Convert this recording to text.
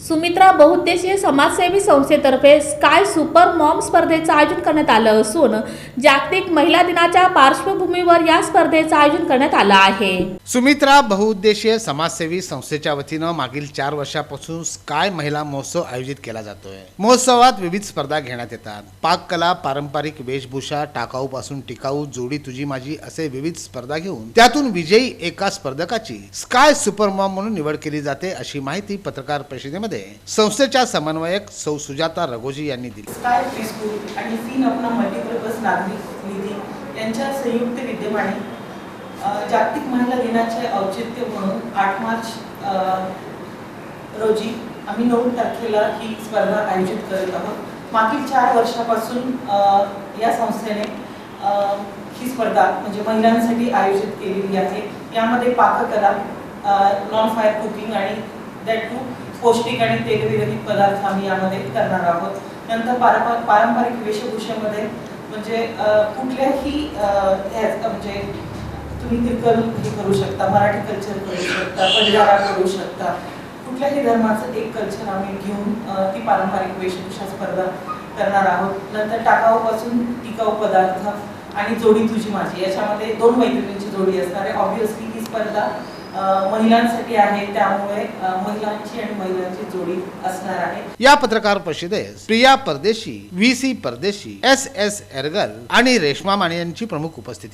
सुमित्रा बहुउद्देशीय समाजसेवी संस्थेतर्फे स्काय सुपर मॉम स्पर्धेचं आयोजन करण्यात आलं असून जागतिक महिला दिनाच्या पार्श्वभूमीवर या स्पर्धेचं आयोजन करण्यात आलं आहे. सुमित्रा बहुउद्देशीय समाजसेवी संस्थेच्या वतीनं मागील चार वर्षापासून स्काय महिला महोत्सव आयोजित केला जातोय. महोत्सवात विविध स्पर्धा घेण्यात येतात. पाककला पारंपरिक वेशभूषा टाकाऊ पासून टिकाऊ जोडी तुझी माझी असे विविध स्पर्धा घेऊन त्यातून विजयी एका स्पर्धकाची स्काय सुपर मॉम म्हणून निवड केली जाते अशी माहिती पत्रकार परिषदेमध्ये संस्थेच्या समन्वयक सौ सुजाता रघोजी यांनी दिली. स्काय फ्री स्कूल आणि तीन अपना मल्टीपर्पज नागरिक निधी यांच्या संयुक्त विद्यमाने जागतिक महिला दिनाचे औचित्य म्हणून आठ मार्च रोजी आम्ही नऊ तारखेला ही स्पर्धा आयोजित करत आहोत. मागील चार वर्षापासून या संस्थेने ही स्पर्धा म्हणजे महिलांसाठी आयोजित केलेली आहे. यामध्ये पाककला नॉन फायर कुकिंग आणि दॅट टू पौष्टिक आणि तेलविरहित पदार्थ आम्ही यामध्ये करणार आहोत. नंतर पारंपा पारंपरिक वेशभूषेमध्ये म्हणजे कुठल्याही म्हणजे तुम्ही तिरकल हे करू शकता मराठी कल्चर करू शकता बंजारा करू शकता कुठल्याही धर्माचं एक कल्चर आम्ही घेऊन ती पारंपरिक वेशभूषा स्पर्धा करणार आहोत. नंतर टाकाऊपासून टिकाऊ पदार्थ आणि जोडी तुझी माझी. याच्यामध्ये दोन मैत्रिणींची जोडी असणार आहे. ऑब्विसली स्पर्धा महिलांसाठी आहे. त्यामुळे महिलांची आणि महिलांची जोडी असणार आहे. या पत्रकार परिषदेस Priya Pardeshi V C Pardeshi S S Ergal आणि रेश्मा माने यांची प्रमुख उपस्थिती